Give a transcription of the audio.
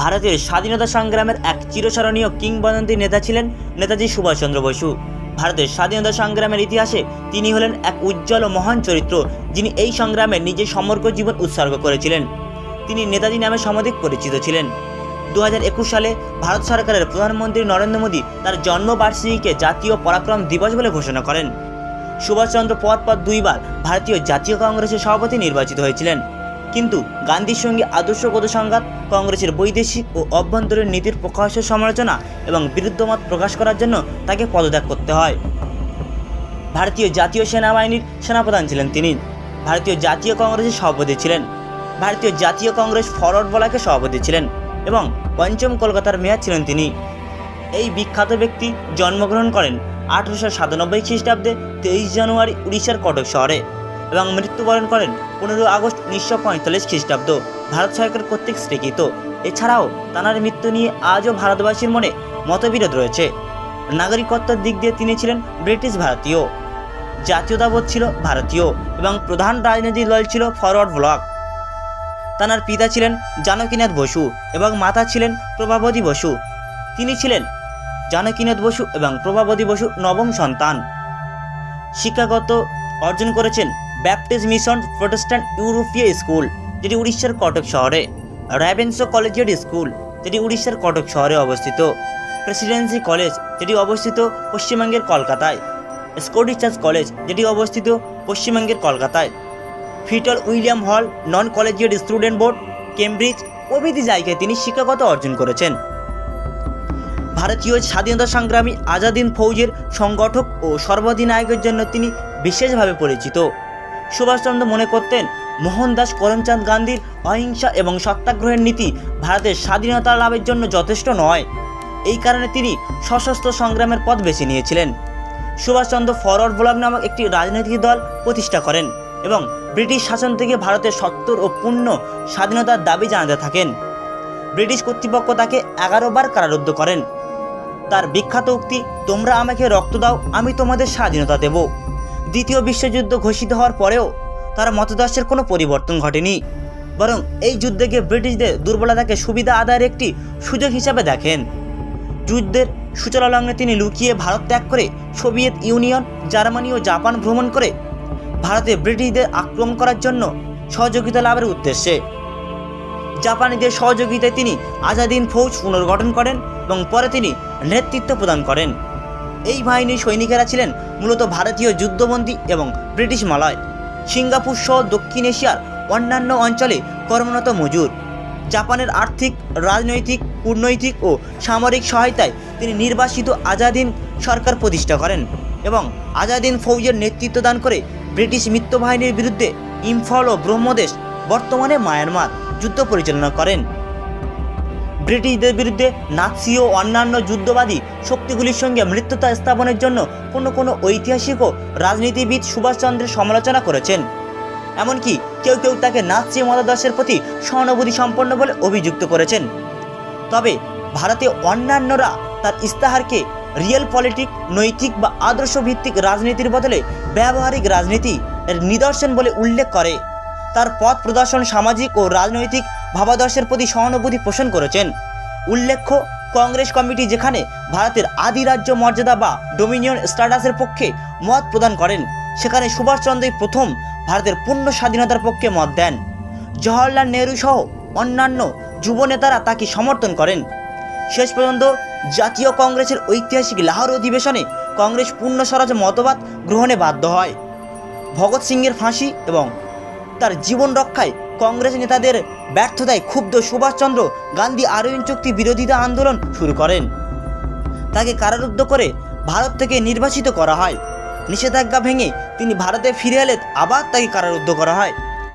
ভারতের স্বাধীনতা সংগ্রামের এক চিরস্মরণীয় কিংবদন্তি নেতা ছিলেন নেতাজি সুভাষচন্দ্র বসু। ভারতের স্বাধীনতা সংগ্রামের ইতিহাসে তিনি হলেন এক উজ্জ্বল ও মহান চরিত্র, যিনি এই সংগ্রামে নিজের সমগ্র জীবন উৎসর্গ করেছিলেন। তিনি নেতাজি নামে সমধিক পরিচিত ছিলেন। দু একুশ সালে ভারত সরকারের প্রধানমন্ত্রী নরেন্দ্র মোদী তার জন্মবার্ষিকীকে জাতীয় পরাক্রম দিবস বলে ঘোষণা করেন। সুভাষচন্দ্র পর পর দুইবার ভারতীয় জাতীয় কংগ্রেসের সভাপতি নির্বাচিত হয়েছিলেন। কিন্তু গান্ধীর সঙ্গে আদর্শগত সংঘাত, কংগ্রেসের বৈদেশিক ও অভ্যন্তরীণ নীতির প্রকাশ্য সমালোচনা এবং বিরুদ্ধমত প্রকাশ করার জন্য তাকে পদত্যাগ করতে হয়। ভারতীয় জাতীয় সেনাবাহিনীর সেনাপ্রধান ছিলেন তিনি। ভারতীয় জাতীয় কংগ্রেসের সভাপতি ছিলেন। ভারতীয় জাতীয় কংগ্রেস ফরওয়ার্ড বলাকে সভাপতি ছিলেন এবং পঞ্চম কলকাতার মেয়র ছিলেন তিনি। এই বিখ্যাত ব্যক্তি জন্মগ্রহণ করেন আঠেরোশো সাতানব্বই খ্রিস্টাব্দে তেইশ জানুয়ারি উড়িষ্যার কটক শহরে। এবং মৃত্যুবরণ করেন পনেরো আগস্ট উনিশশো পঁয়তাল্লিশ খ্রিস্টাব্দ। ভারত সরকার কর্তৃক স্বীকৃত। এছাড়াও তাঁর মৃত্যু নিয়ে আজও ভারতবাসীর মনে মতবিরোধ রয়েছে। নাগরিকত্বের দিক দিয়ে তিনি ছিলেন ব্রিটিশ ভারতীয়। জাতীয়তাবোধ ছিল ভারতীয় এবং প্রধান রাজনৈতিক দল ছিল ফরওয়ার্ড ব্লক। তাঁর পিতা ছিলেন জানকীনাথ বসু এবং মাতা ছিলেন প্রভাবতী বসু। তিনি ছিলেন জানকীনাথ বসু এবং প্রভাবতী বসু নবম সন্তান। শিক্ষাগত অর্জন করেছেন ব্যাপটিস্ট মিশন প্রোটেস্ট্যান্ট ইউরোপীয় স্কুল যেটি উড়িষ্যার কটক শহরে র্যাভেন্সো কলেজিয়েট স্কুল যেটি উড়িষ্যার কটক শহরে অবস্থিত প্রেসিডেন্সি কলেজ যেটি অবস্থিত পশ্চিমবঙ্গের কলকাতায় স্কটিশ চার্চ কলেজ যেটি অবস্থিত পশ্চিমবঙ্গের কলকাতায় Fitzwilliam Hall non collegiate student board Cambridge প্রভৃতি জায়গায় তিনি শিক্ষাগত অর্জন করেছেন। ভারতীয় স্বাধীনতা সংগ্রামী আজাদিন ফৌজের সংগঠক ও সর্বাধিনায়কের জন্য তিনি বিশেষভাবে পরিচিত। সুভাষচন্দ্র মনে করতেন, মোহনদাস করমচাঁদ গান্ধীর অহিংসা এবং সত্যাগ্রহের নীতি ভারতের স্বাধীনতা লাভের জন্য যথেষ্ট নয়। এই কারণে তিনি সশস্ত্র সংগ্রামের পথ বেছে নিয়েছিলেন। সুভাষচন্দ্র ফরওয়ার্ড ব্লক নামক একটি রাজনৈতিক দল প্রতিষ্ঠা করেন এবং ব্রিটিশ শাসন থেকে ভারতের সত্তর ও পূর্ণ স্বাধীনতার দাবি জানাতে থাকেন। ব্রিটিশ কর্তৃপক্ষ তাকে এগারো বার কারারুদ্ধ করেন। তার বিখ্যাত উক্তি, তোমরা আমাকে রক্ত দাও, আমি তোমাদের স্বাধীনতা দেব। দ্বিতীয় বিশ্বযুদ্ধ ঘোষিত হওয়ার পরেও তার মতদর্শের কোনো পরিবর্তন ঘটেনি। বরং এই যুদ্ধকে ব্রিটিশদের দুর্বলতাকে সুবিধা আদায়ের একটি সুযোগ হিসাবে দেখেন। যুদ্ধের সূচনা লগ্নে তিনি লুকিয়ে ভারত ত্যাগ করে সোভিয়েত ইউনিয়ন, জার্মানি ও জাপান ভ্রমণ করে ভারতে ব্রিটিশদের আক্রমণ করার জন্য সহযোগিতা লাভের উদ্দেশ্যে। জাপানিদের সহযোগিতায় তিনি আজাদিন ফৌজ পুনর্গঠন করেন এবং পরে তিনি নেতৃত্ব প্রদান করেন। এই বাহিনীর সৈনিকেরা ছিলেন মূলত ভারতীয় যুদ্ধবন্দী এবং ব্রিটিশ মালয়। সিঙ্গাপুর সহ দক্ষিণ এশিয়ার অন্যান্য অঞ্চলে কর্মরত মজুর। জাপানের আর্থিক, রাজনৈতিক, কূটনৈতিক ও সামরিক সহায়তায় তিনি নির্বাসিত আজাদিন সরকার প্রতিষ্ঠা করেন এবং আজাদিন ফৌজের নেতৃত্ব দান করে ব্রিটিশ মিত্রবাহিনীর বিরুদ্ধে ইম্ফল ও ব্রহ্মদেশ বর্তমানে মায়ানমার যুদ্ধ পরিচালনা করেন। ব্রিটিশদের বিরুদ্ধে নাৎসি ও অন্যান্য যুদ্ধবাদী শক্তিগুলির সঙ্গে মৃত্যুতা স্থাপনের জন্য কোনো কোনো ঐতিহাসিক ও রাজনীতিবিদ সুভাষচন্দ্রের সমালোচনা করেছেন। এমনকি কেউ কেউ তাকে নাৎসি মতাদর্শের প্রতি সহানুভূতি সম্পন্ন বলে অভিযুক্ত করেছেন। তবে ভারতে অন্যান্যরা তার ইস্তাহারকে রিয়েল পলিটিক, নৈতিক বা আদর্শ ভিত্তিক রাজনীতির বদলে ব্যবহারিক রাজনীতি এর নিদর্শন বলে উল্লেখ করে। তার পথ প্রদর্শন সামাজিক ও রাজনৈতিক ভাবাদর্শের প্রতি সহানুভূতি পোষণ করেছেন। উল্লেখ্য, কংগ্রেস কমিটি যেখানে ভারতের আদি রাজ্য মর্যাদা বা ডোমিনিয়ন স্ট্যাটাসের পক্ষে মত প্রদান করেন, সেখানে সুভাষচন্দ্রই প্রথম ভারতের পূর্ণ স্বাধীনতার পক্ষে মত দেন। জওহরলাল নেহরু সহ অন্যান্য যুব নেতারা তাকে সমর্থন করেন। শেষ পর্যন্ত জাতীয় কংগ্রেসের ঐতিহাসিক লাহোর অধিবেশনে কংগ্রেস পূর্ণ স্বরাজ মতবাদ গ্রহণে বাধ্য হয়। ভগৎ সিংয়ের ফাঁসি এবং তার জীবন রক্ষায় কংগ্রেস নেতাদের ব্যর্থতায় ক্ষুব্ধ সুভাষচন্দ্র গান্ধী আরোইন চুক্তি বিরোধিতা আন্দোলন শুরু করেন। তাকে কারারুদ্ধ করে ভারত থেকে নির্বাসিত করা হয়। নিষেধাজ্ঞা ভেঙে তিনি ভারতে ফিরে এলে আবার তাকে কারারুদ্ধ করা হয়।